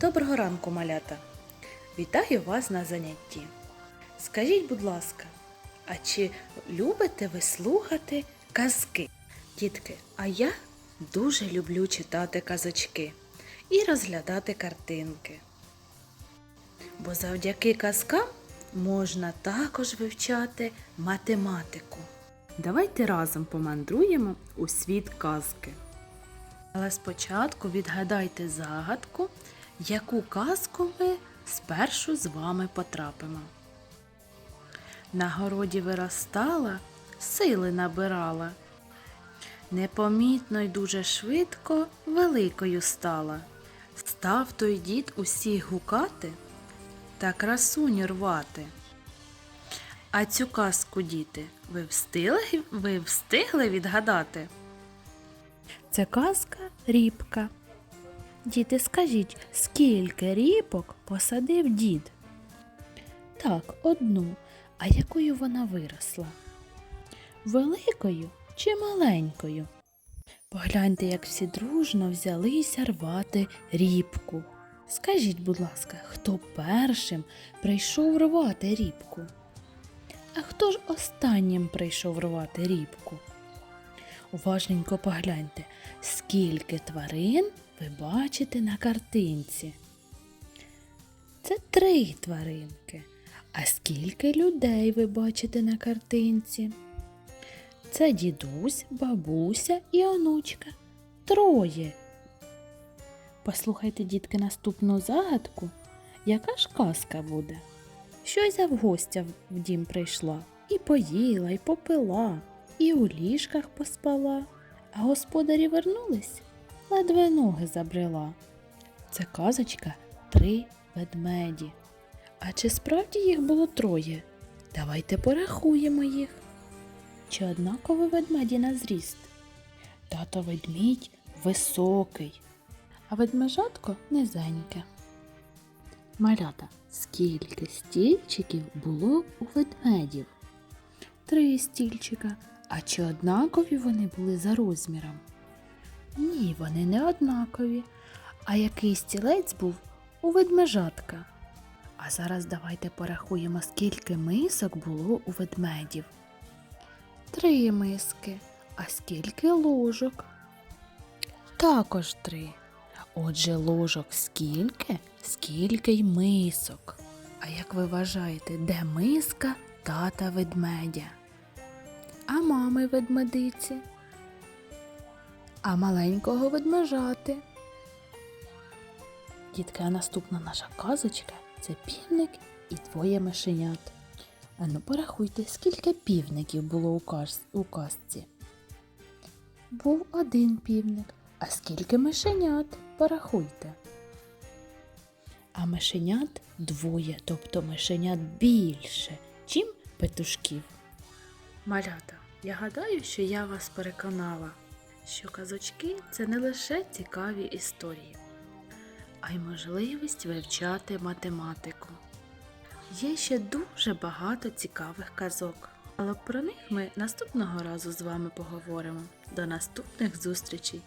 Доброго ранку, малята! Вітаю вас на занятті. Скажіть, будь ласка, а чи любите ви слухати казки? Дітки, а я дуже люблю читати казочки і розглядати картинки. Бо завдяки казкам можна також вивчати математику. Давайте разом помандруємо у світ казки. Але спочатку відгадайте загадку, яку казку ми спершу з вами потрапимо. На городі виростала, сили набирала. Непомітно й дуже швидко великою стала. Став той дід усіх гукати та красуню рвати. А цю казку, діти, ви встигли, ви встигли відгадати? Це казка рібка. Діти, скажіть, скільки ріпок посадив дід? Так, одну. А якою вона виросла? Великою чи маленькою? Погляньте, як всі дружно взялися рвати рібку. Скажіть, будь ласка, хто першим прийшов рвати рібку? А хто ж останнім прийшов рвати рібку? Уважненько погляньте, скільки тварин ви бачите на картинці. Це три тваринки. А скільки людей ви бачите на картинці? Це дідусь, бабуся і онучка. Троє. Послухайте, дітки, наступну загадку. Яка ж казка буде? Щось за в гостя в дім прийшла, і поїла, і попила, і у ліжках поспала, а господарі вернулись, ледве ноги забрела. Це казочка три ведмеді. А чи справді їх було троє? Давайте порахуємо їх. Чи однакові ведмеді на зріст? Тато ведмідь високий, а ведмежатко низеньке. Малята, скільки стільчиків було у ведмедів? Три стільчика. А чи однакові вони були за розміром? Ні, вони не однакові. А який стілець був у ведмежатка? А зараз давайте порахуємо, скільки мисок було у ведмедів. Три миски. А скільки ложок? Також три. Отже, ложок скільки, скільки й мисок. А як ви вважаєте, де миска тата ведмедя? А мами ведмедиці? А маленького ведмежати? Дітки, а наступна наша казочка це півник і двоє мишенят. Ану, порахуйте, скільки півників було у казці. Був один півник. А скільки мишенят? Порахуйте. А мишенят двоє, тобто мишенят більше, чим петушків. Малята, я гадаю, що я вас переконала, що казочки це не лише цікаві історії, а й можливість вивчати математику. Є ще дуже багато цікавих казок, але про них ми наступного разу з вами поговоримо. До наступних зустрічей!